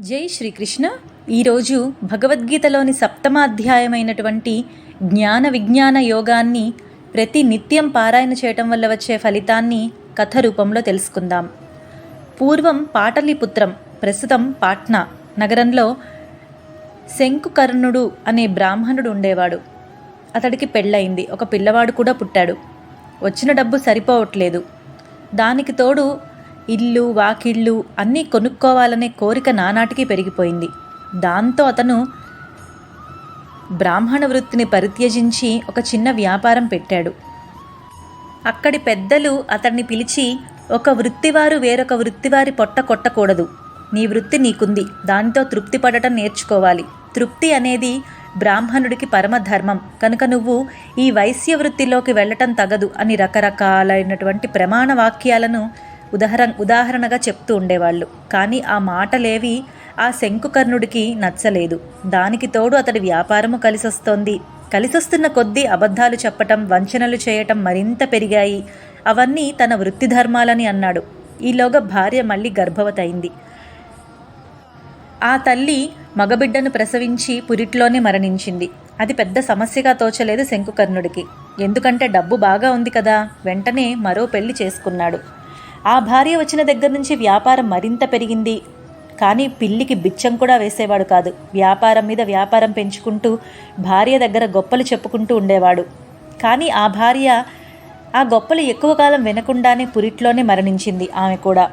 జై శ్రీకృష్ణ. ఈరోజు భగవద్గీతలోని సప్తమాధ్యాయమైనటువంటి జ్ఞాన విజ్ఞాన యోగాన్ని ప్రతి నిత్యం పారాయణ చేయటం వల్ల వచ్చే ఫలితాన్ని కథ రూపంలో తెలుసుకుందాం. పూర్వం పాటలీపుత్రం ప్రస్తుతం పాట్నా నగరంలో శంకుకర్ణుడు అనే బ్రాహ్మణుడు ఉండేవాడు. అతడికి పెళ్ళయింది. ఒక పిల్లవాడు కూడా పుట్టాడు. వచ్చిన డబ్బు సరిపోవట్లేదు. దానికి తోడు ఇల్లు వాకిళ్ళు అన్నీ కొనుక్కోవాలనే కోరిక నానాటికి పెరిగిపోయింది. దాంతో అతను బ్రాహ్మణ వృత్తిని పరిత్యజించి ఒక చిన్న వ్యాపారం పెట్టాడు. అక్కడి పెద్దలు అతన్ని పిలిచి ఒక వృత్తివారు వేరొక వృత్తివారి పొట్ట కొట్టకూడదు. నీ వృత్తి నీకుంది. దానితో తృప్తి పడటం నేర్చుకోవాలి. తృప్తి అనేది బ్రాహ్మణుడికి పరమధర్మం కనుక నువ్వు ఈ వైశ్య వృత్తిలోకి వెళ్ళటం తగదు అని రకరకాలైనటువంటి ప్రమాణ వాక్యాలను ఉదాహరణ ఉదాహరణగా చెప్తూ ఉండేవాళ్ళు. కానీ ఆ మాటలేవి ఆ శంకుకర్ణుడికి నచ్చలేదు. దానికి తోడు అతడి వ్యాపారము కలిసొస్తోంది. కలిసొస్తున్న కొద్దీ అబద్ధాలు చెప్పటం వంచనలు చేయటం మరింత పెరిగాయి. అవన్నీ తన వృత్తి ధర్మాలని అన్నాడు. ఈలోగా భార్య మళ్ళీ గర్భవతయింది. ఆ తల్లి మగబిడ్డను ప్రసవించి పురిట్లోనే మరణించింది. అది పెద్ద సమస్యగా తోచలేదు శంకుకర్ణుడికి. ఎందుకంటే డబ్బు బాగా ఉంది కదా? వెంటనే మరో పెళ్ళి చేసుకున్నాడు. ఆ భార్య వచ్చిన దగ్గర నుంచి వ్యాపారం మరింత పెరిగింది. కానీ పిల్లికి బిచ్చం కూడా వేసేవాడు కాదు. వ్యాపారం మీద వ్యాపారం పెంచుకుంటూ భార్య దగ్గర గొప్పలు చెప్పుకుంటూ ఉండేవాడు. కానీ ఆ భార్య ఆ గొప్పలు ఎక్కువ కాలం వినకుండానే పురిట్లోనే మరణించింది ఆమె కూడా.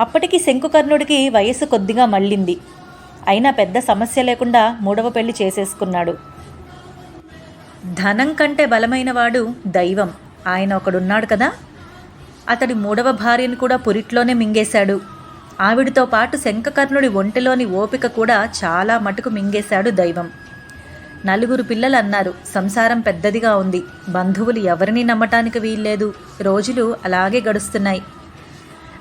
అప్పటికి శంకుకర్ణుడికి వయసు కొద్దిగా మళ్ళింది. అయినా పెద్ద సమస్య లేకుండా మూడవ పెళ్ళి చేసేసుకున్నాడు. ధనం కంటే బలమైనవాడు దైవం. ఆయన ఒకడున్నాడు కదా? అతడి మూడవ భార్యను కూడా పురిట్లోనే మింగేశాడు. ఆవిడతో పాటు శంఖకర్ణుడి ఒంటిలోని ఓపిక కూడా చాలా మటుకు మింగేశాడు దైవం. నలుగురు పిల్లలు అన్నారు సంసారం పెద్దదిగా ఉంది. బంధువులు ఎవరిని నమ్మటానికి వీల్లేదు. రోజులు అలాగే గడుస్తున్నాయి.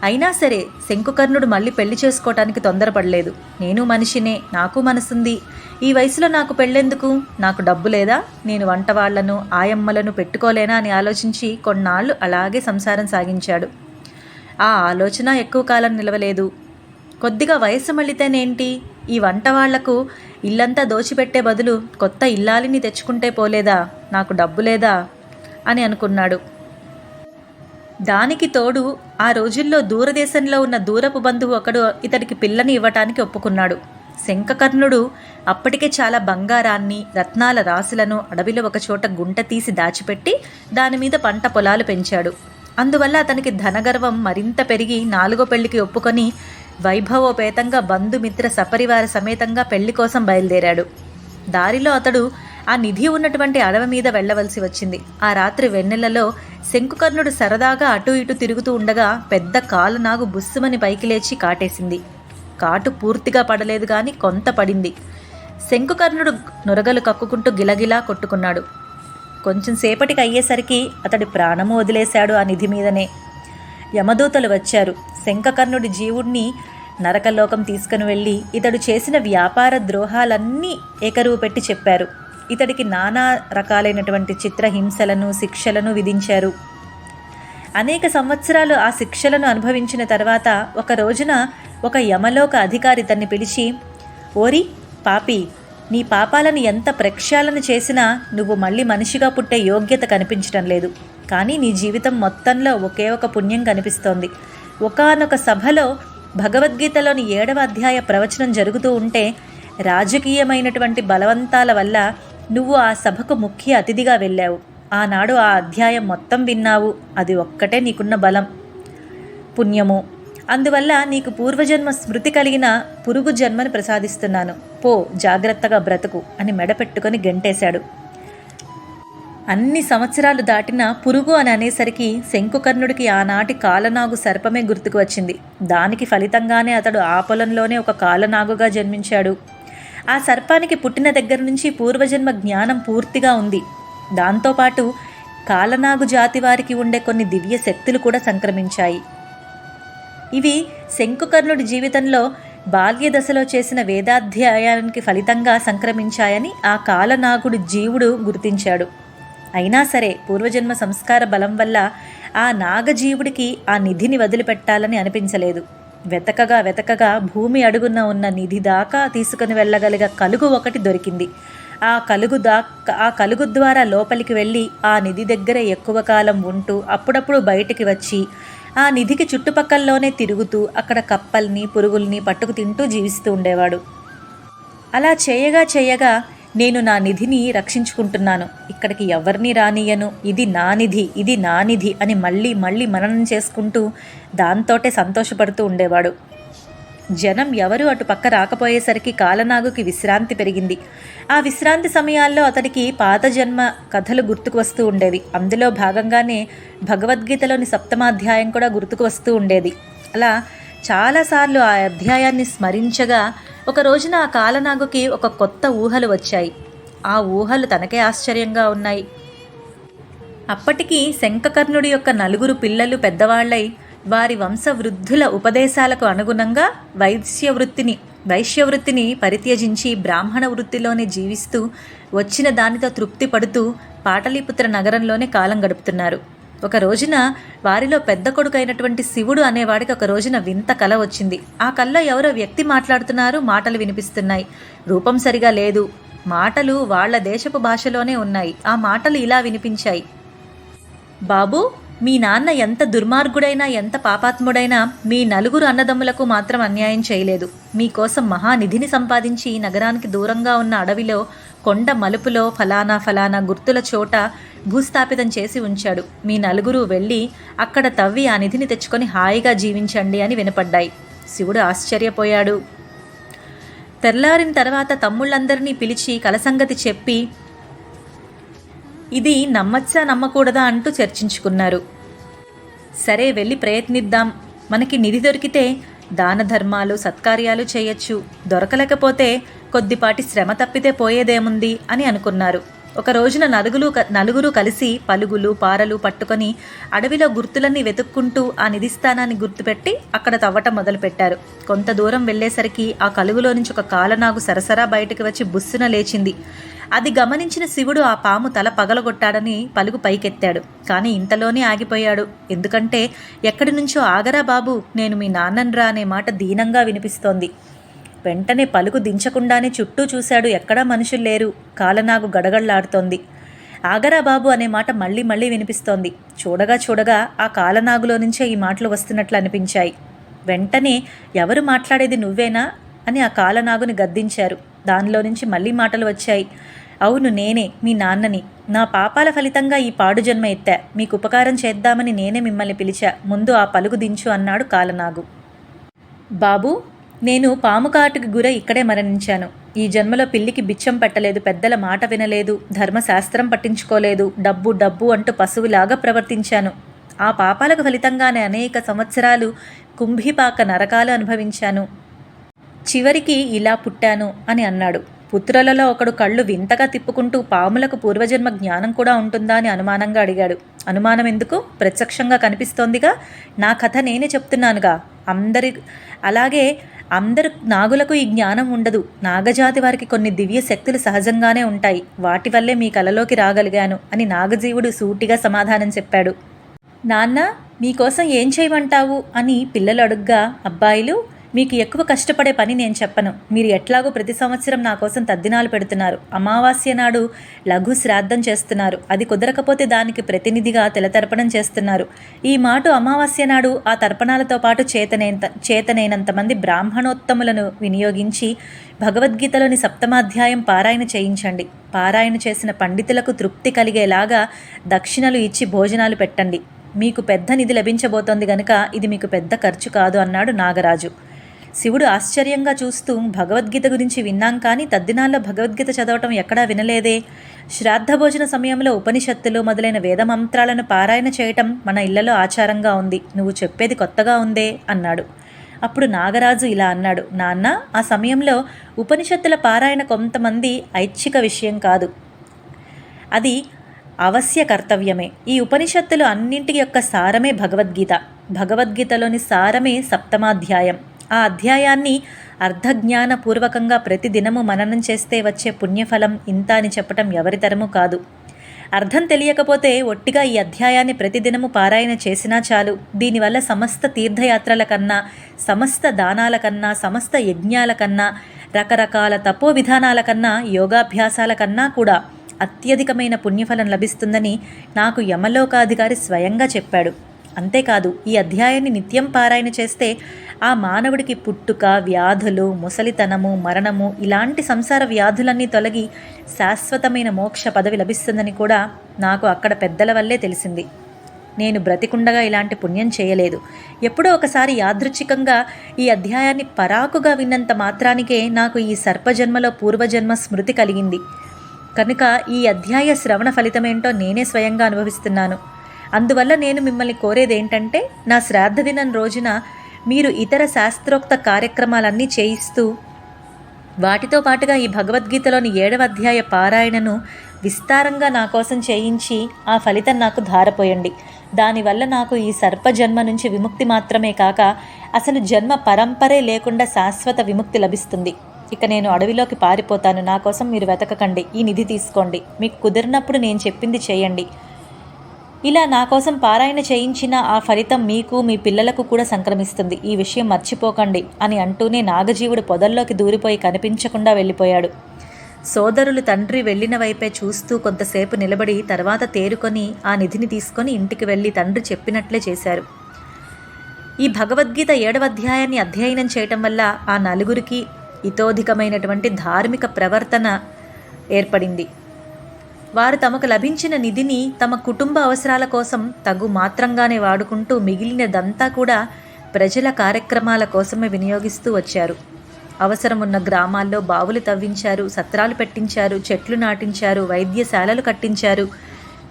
అయినా సరే శంకుకర్ణుడు మళ్ళీ పెళ్ళి చేసుకోవటానికి తొందరపడలేదు. నేను మనిషినే నాకు మనసుంది. ఈ వయసులో నాకు పెళ్ళెందుకు? నాకు డబ్బు లేదా? నేను వంటవాళ్ళను ఆయమ్మలను పెట్టుకోలేనా అని ఆలోచించి కొన్నాళ్ళు అలాగే సంసారం సాగించాడు. ఆ ఆలోచన ఎక్కువ కాలం నిలవలేదు. కొద్దిగా వయసు మళ్ళితేనేంటి? ఈ వంట వాళ్ళకు ఇల్లంతా దోచిపెట్టే బదులు కొత్త ఇల్లాలిని తెచ్చుకుంటే పోలేదా? నాకు డబ్బు లేదా? అని అనుకున్నాడు. దానికి తోడు ఆ రోజుల్లో దూరదేశంలో ఉన్న దూరపు బంధువు ఒకడు ఇతడికి పిల్లని ఇవ్వటానికి ఒప్పుకున్నాడు. శంఖకర్ణుడు అప్పటికే చాలా బంగారాన్ని రత్నాల రాశులను అడవిలో ఒకచోట గుంట తీసి దాచిపెట్టి దాని మీద పంట పొలాలు పెంచాడు. అందువల్ల అతనికి ధనగర్వం మరింత పెరిగి నాలుగో పెళ్ళికి ఒప్పుకొని వైభవోపేతంగా బంధుమిత్ర సపరివార సమేతంగా పెళ్ళి కోసం బయలుదేరాడు. దారిలో అతడు ఆ నిధి ఉన్నటువంటి అడవి మీద వెళ్ళవలసి వచ్చింది. ఆ రాత్రి వెన్నెలలో శంకుకర్ణుడు సరదాగా అటు ఇటు తిరుగుతూ ఉండగా పెద్ద కాలునాగు బుస్సుమని పైకి లేచి కాటేసింది. కాటు పూర్తిగా పడలేదు కానీ కొంత పడింది. శంకుకర్ణుడు నొరగలు కక్కుకుంటూ గిలగిలా కొట్టుకున్నాడు. కొంచెం సేపటికి అయ్యేసరికి అతడి ప్రాణము వదిలేశాడు ఆ నిధి మీదనే. యమదూతలు వచ్చారు. శంఖకర్ణుడి జీవుణ్ణి నరకలోకం తీసుకుని వెళ్ళి ఇతడు చేసిన వ్యాపార ద్రోహాలన్నీ ఏకరువు పెట్టి చెప్పారు. ఇతడికి నానా రకాలైనటువంటి చిత్రహింసలను శిక్షలను విధించారు. అనేక సంవత్సరాలు ఆ శిక్షలను అనుభవించిన తర్వాత ఒక రోజున ఒక యమలోక అధికారి తన్ని పిలిచి ఓరి పాపి నీ పాపాలను ఎంత ప్రక్షాళన చేసినా నువ్వు మళ్ళీ మనిషిగా పుట్టే యోగ్యత కనిపించడం లేదు. కానీ నీ జీవితం మొత్తంలో ఒకే ఒక పుణ్యం కనిపిస్తోంది. ఒకానొక సభలో భగవద్గీతలోని ఏడవ అధ్యాయ ప్రవచనం జరుగుతూ ఉంటే రాజకీయమైనటువంటి బలవంతాల వల్ల నువ్వు ఆ సభకు ముఖ్య అతిథిగా వెళ్ళావు. ఆనాడు ఆ అధ్యాయం మొత్తం విన్నావు. అది ఒక్కటే నీకున్న బలం. పుణ్యము. అందువల్ల నీకు పూర్వజన్మ స్మృతి కలిగిన పురుగు జన్మను ప్రసాదిస్తున్నాను. పో జాగ్రత్తగా బ్రతుకు అని మెడపెట్టుకొని గెంటేశాడు. అన్ని సంవత్సరాలు దాటిన పురుగు అని అనేసరికి శంకుకర్ణుడికి ఆనాటి కాలనాగు సర్పమే గుర్తుకు వచ్చింది. దానికి ఫలితంగానే అతడు ఆ పొలంలోనే ఒక కాలనాగుగా జన్మించాడు. ఆ సర్పానికి పుట్టిన దగ్గర నుంచి పూర్వజన్మ జ్ఞానం పూర్తిగా ఉంది. దాంతోపాటు కాలనాగు జాతి వారికి ఉండే కొన్ని దివ్య శక్తులు కూడా సంక్రమించాయి. ఇవి శంకుకర్ణుడి జీవితంలో బాల్య దశలో చేసిన వేదాధ్యాయానికి ఫలితంగా సంక్రమించాయని ఆ కాలనాగుడు జీవుడు గుర్తించాడు. అయినా సరే పూర్వజన్మ సంస్కార బలం వల్ల ఆ నాగజీవుడికి ఆ నిధిని వదిలిపెట్టాలని అనిపించలేదు. వెతకగా వెతకగా భూమి అడుగున ఉన్న నిధి దాకా తీసుకుని వెళ్ళగలిగ కలుగు ఒకటి దొరికింది. ఆ కలుగు దా ఆ కలుగు ద్వారా లోపలికి వెళ్ళి ఆ నిధి దగ్గర ఎక్కువ కాలం ఉంటూ అప్పుడప్పుడు బయటికి వచ్చి ఆ నిధికి చుట్టుపక్కల్లోనే తిరుగుతూ అక్కడ కప్పల్ని పురుగుల్ని పట్టుకు తింటూ జీవిస్తూ ఉండేవాడు. అలా చేయగా చేయగా నేను నా నిధిని రక్షించుకుంటున్నాను. ఇక్కడికి ఎవరిని రానియను ఇది నా నిధి ఇది నా నిధి అని మళ్ళీ మళ్ళీ మననం చేసుకుంటూ దాంతోటే సంతోషపడుతూ ఉండేవాడు. జనం ఎవరు అటు పక్క రాకపోయేసరికి కాలనాగుకి విశ్రాంతి పెరిగింది. ఆ విశ్రాంతి సమయాల్లో అతడికి పాత జన్మ కథలు గుర్తుకు వస్తూ ఉండేవి. అందులో భాగంగానే భగవద్గీతలోని సప్తమాధ్యాయం కూడా గుర్తుకు వస్తూ ఉండేది. అలా చాలాసార్లు ఆ అధ్యాయాన్ని స్మరించగా ఒక రోజున ఆ కాలనాగుకి ఒక కొత్త ఊహలు వచ్చాయి. ఆ ఊహలు తనకే ఆశ్చర్యంగా ఉన్నాయి. అప్పటికి శంఖకర్ణుడి యొక్క నలుగురు పిల్లలు పెద్దవాళ్ళై వారి వంశవృద్ధుల ఉపదేశాలకు అనుగుణంగా వైశ్య వృత్తిని వైశ్య వృత్తిని పరిత్యజించి బ్రాహ్మణ వృత్తిలోనే జీవిస్తూ వచ్చిన దానితో తృప్తి పడుతూ పాటలీపుత్ర నగరంలోనే కాలం గడుపుతున్నారు. ఒక రోజున వారిలో పెద్ద కొడుకు అయినటువంటి శివుడు అనేవాడికి ఒక రోజున వింత కల వచ్చింది. ఆ కల్లో ఎవరో వ్యక్తి మాట్లాడుతున్నారు మాటలు వినిపిస్తున్నాయి. రూపం సరిగా లేదు. మాటలు వాళ్ళ దేశపు భాషలోనే ఉన్నాయి. ఆ మాటలు ఇలా వినిపించాయి. బాబు మీ నాన్న ఎంత దుర్మార్గుడైనా ఎంత పాపాత్ముడైనా మీ నలుగురు అన్నదమ్ములకు మాత్రం అన్యాయం చేయలేదు. మీకోసం మహానిధిని సంపాదించి నగరానికి దూరంగా ఉన్న అడవిలో కొండ మలుపులో ఫలానా ఫలానా గుర్తుల చోట భూస్థాపితం చేసి ఉంచాడు. మీ నలుగురు వెళ్ళి అక్కడ తవ్వి ఆ నిధిని తెచ్చుకొని హాయిగా జీవించండి అని వినపడ్డాయి. శివుడు ఆశ్చర్యపోయాడు. తెల్లారిన తర్వాత తమ్ముళ్ళందరినీ పిలిచి కలసంగతి చెప్పి ఇది నమ్మచ్చా నమ్మకూడదా? అంటూ చర్చించుకున్నారు. సరే వెళ్ళి ప్రయత్నిద్దాం. మనకి నిధి దొరికితే దాన ధర్మాలు సత్కార్యాలు చేయొచ్చు. దొరకలేకపోతే కొద్దిపాటి శ్రమ తప్పితే పోయేదేముంది? అని అనుకున్నారు. ఒక రోజున నలుగురు నలుగురు కలిసి పలుగులు పారలు పట్టుకొని అడవిలో గుర్తులన్నీ వెతుక్కుంటూ ఆ నిధి స్థానాన్ని గుర్తుపెట్టి అక్కడ తవ్వటం మొదలుపెట్టారు. కొంత దూరం వెళ్ళేసరికి ఆ కలుగులో నుంచి ఒక కాలనాగు సరసరా బయటకు వచ్చి బుస్సున లేచింది. అది గమనించిన శివుడు ఆ పాము తల పగలగొట్టాడని పలుగు పైకెత్తాడు. కానీ ఇంతలోనే ఆగిపోయాడు. ఎందుకంటే ఎక్కడి నుంచో ఆగరా బాబు నేను మీ నాన్నన్రా అనే మాట దీనంగా వినిపిస్తోంది. వెంటనే పలుకు దించకుండానే చుట్టూ చూశాడు ఎక్కడా మనుషులు లేరు. కాలనాగు గడగడలాడుతోంది ఆగరా బాబు అనే మాట మళ్ళీ మళ్ళీ వినిపిస్తోంది. చూడగా చూడగా ఆ కాలనాగులో నుంచే ఈ మాటలు వస్తున్నట్లు అనిపించాయి. వెంటనే ఎవరు మాట్లాడేది నువ్వేనా అని ఆ కాలనాగుని గద్దించారు. దానిలో నుంచి మళ్ళీ మాటలు వచ్చాయి. అవును నేనే మీ నాన్నని. నా పాపాల ఫలితంగా ఈ పాడు జన్మ ఎత్తా. మీకు ఉపకారం చేద్దామని నేనే మిమ్మల్ని పిలిచా. ముందు ఆ పలుగు దించు అన్నాడు కాలనాగు. బాబు నేను పాము కాటుకి గుర ఇక్కడే మరణించాను. ఈ జన్మలో పిల్లికి బిచ్చం పెట్టలేదు పెద్దల మాట వినలేదు ధర్మశాస్త్రం పట్టించుకోలేదు డబ్బు డబ్బు అంటూ పశువులాగా ప్రవర్తించాను. ఆ పాపాలకు ఫలితంగానే అనేక సంవత్సరాలు కుంభిపాక నరకాలు అనుభవించాను. చివరికి ఇలా పుట్టాను అని అన్నాడు. పుత్రులలో ఒకడు కళ్ళు వింతగా తిప్పుకుంటూ పాములకు పూర్వజన్మ జ్ఞానం కూడా ఉంటుందా అని అనుమానంగా అడిగాడు. అనుమానం ఎందుకు? ప్రత్యక్షంగా కనిపిస్తోందిగా. నా కథ నేనే చెప్తున్నానుగా. అందరి అలాగే అందరు నాగులకు ఈ జ్ఞానం ఉండదు. నాగజాతి వారికి కొన్ని దివ్య శక్తులు సహజంగానే ఉంటాయి. వాటి వల్లే మీ కలలోకి రాగలిగాను అని నాగజీవుడు సూటిగా సమాధానం చెప్పాడు. నాన్న మీకోసం ఏం చేయమంటావు? అని పిల్లలు అడుగ్గా అబ్బాయిలు మీకు ఎక్కువ కష్టపడే పని నేను చెప్పను. మీరు ఎట్లాగో ప్రతి సంవత్సరం నా కోసం తద్దినాలు పెడుతున్నారు. అమావాస్య నాడు లఘు శ్రాద్ధం చేస్తున్నారు. అది కుదరకపోతే దానికి ప్రతినిధిగా తెలతర్పణం చేస్తున్నారు. ఈ మాట అమావాస్య నాడు ఆ తర్పణాలతో పాటు చేతనైనంత చేతనైనంతమంది బ్రాహ్మణోత్తములను వినియోగించి భగవద్గీతలోని సప్తమాధ్యాయం పారాయణ చేయించండి. పారాయణ చేసిన పండితులకు తృప్తి కలిగేలాగా దక్షిణలు ఇచ్చి భోజనాలు పెట్టండి. మీకు పెద్ద నిధి లభించబోతోంది గనుక ఇది మీకు పెద్ద ఖర్చు కాదు అన్నాడు నాగరాజు. శివుడు ఆశ్చర్యంగా చూస్తూ భగవద్గీత గురించి విన్నాం కానీ తద్దినాల్లో భగవద్గీత చదవటం ఎక్కడా వినలేదే. శ్రాద్ధభోజన సమయంలో ఉపనిషత్తులు మొదలైన వేద మంత్రాలను పారాయణ చేయటం మన ఇళ్ళలో ఆచారంగా ఉంది. నువ్వు చెప్పేది కొత్తగా ఉందే అన్నాడు. అప్పుడు నాగరాజు ఇలా అన్నాడు. నాన్న ఆ సమయంలో ఉపనిషత్తుల పారాయణ కొంతమంది ఐచ్ఛిక విషయం కాదు. అది అవశ్య కర్తవ్యమే. ఈ ఉపనిషత్తులు అన్నింటి యొక్క సారమే భగవద్గీత. భగవద్గీతలోని సారమే సప్తమాధ్యాయం. ఆ అధ్యాయాన్ని అర్ధజ్ఞానపూర్వకంగా ప్రతిదినము మననం చేస్తే వచ్చే పుణ్యఫలం ఇంత అని చెప్పటం ఎవరితరము కాదు. అర్థం తెలియకపోతే ఒట్టిగా ఈ అధ్యాయాన్ని ప్రతిదినము పారాయణ చేసినా చాలు. దీనివల్ల సమస్త తీర్థయాత్రల కన్నా సమస్త దానాల కన్నా సమస్త యజ్ఞాల కన్నా రకరకాల తపో విధానాల కన్నా యోగాభ్యాసాల కన్నా కూడా అత్యధికమైన పుణ్యఫలం లభిస్తుందని నాకు యమలోకాధికారి స్వయంగా చెప్పాడు. అంతేకాదు ఈ అధ్యాయాన్ని నిత్యం పారాయణ చేస్తే ఆ మానవుడికి పుట్టుక వ్యాధులు ముసలితనము మరణము ఇలాంటి సంసార వ్యాధులన్నీ తొలగి శాశ్వతమైన మోక్ష పదవి లభిస్తుందని కూడా నాకు అక్కడ పెద్దల వల్లే తెలిసింది. నేను బ్రతికుండగా ఇలాంటి పుణ్యం చేయలేదు. ఎప్పుడో ఒకసారి యాదృచ్ఛికంగా ఈ అధ్యాయాన్ని పరాకుగా విన్నంత మాత్రానికే నాకు ఈ సర్పజన్మలో పూర్వజన్మ స్మృతి కలిగింది. కనుక ఈ అధ్యాయ శ్రవణ ఫలితమేంటో నేనే స్వయంగా అనుభవిస్తున్నాను. అందువల్ల నేను మిమ్మల్ని కోరేది ఏంటంటే నా శ్రాద్ధ దినం రోజున మీరు ఇతర శాస్త్రోక్త కార్యక్రమాలన్నీ చేయిస్తూ వాటితో పాటుగా ఈ భగవద్గీతలోని ఏడవ అధ్యాయ పారాయణను విస్తారంగా నా కోసం చేయించి ఆ ఫలితం నాకు ధారపోయండి. దానివల్ల నాకు ఈ సర్ప జన్మ నుంచి విముక్తి మాత్రమే కాక అసలు జన్మ పరంపరే లేకుండా శాశ్వత విముక్తి లభిస్తుంది. ఇక నేను అడవిలోకి పారిపోతాను. నా కోసం మీరు వెతకకండి. ఈ నిధి తీసుకోండి. మీకు కుదిరినప్పుడు నేను చెప్పింది చేయండి. ఇలా నా కోసం పారాయణ చేయించిన ఆ ఫలితం మీకు మీ పిల్లలకు కూడా సంక్రమిస్తుంది. ఈ విషయం మర్చిపోకండి అని అంటూనే నాగజీవుడు పొదల్లోకి దూరిపోయి కనిపించకుండా వెళ్ళిపోయాడు. సోదరులు తండ్రి వెళ్ళిన వైపే చూస్తూ కొంతసేపు నిలబడి తర్వాత తేరుకొని ఆ నిధిని తీసుకొని ఇంటికి వెళ్ళి తండ్రి చెప్పినట్లే చేశారు. ఈ భగవద్గీత ఏడవ అధ్యాయాన్ని అధ్యయనం చేయటం వల్ల ఆ నలుగురికి ఇతోధికమైనటువంటి ధార్మిక ప్రవర్తన ఏర్పడింది. వారు తమకు లభించిన నిధిని తమ కుటుంబ అవసరాల కోసం తగు మాత్రంగానే వాడుకుంటూ మిగిలినదంతా కూడా ప్రజల కార్యక్రమాల కోసమే వినియోగిస్తూ వచ్చారు. అవసరం ఉన్న గ్రామాల్లో బావులు తవ్వించారు సత్రాలు పెట్టించారు చెట్లు నాటించారు వైద్యశాలలు కట్టించారు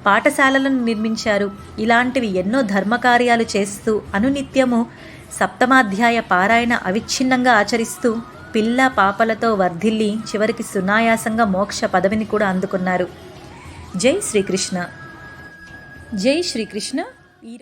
పాఠశాలలను నిర్మించారు. ఇలాంటివి ఎన్నో ధర్మకార్యాలు చేస్తూ అనునిత్యము సప్తమాధ్యాయ పారాయణ అవిచ్ఛిన్నంగా ఆచరిస్తూ పిల్ల పాపలతో వర్ధిల్లి చివరికి సునాయాసంగా మోక్ష పదవిని కూడా అందుకున్నారు. జై శ్రీకృష్ణ. జై శ్రీకృష్ణ. ఈ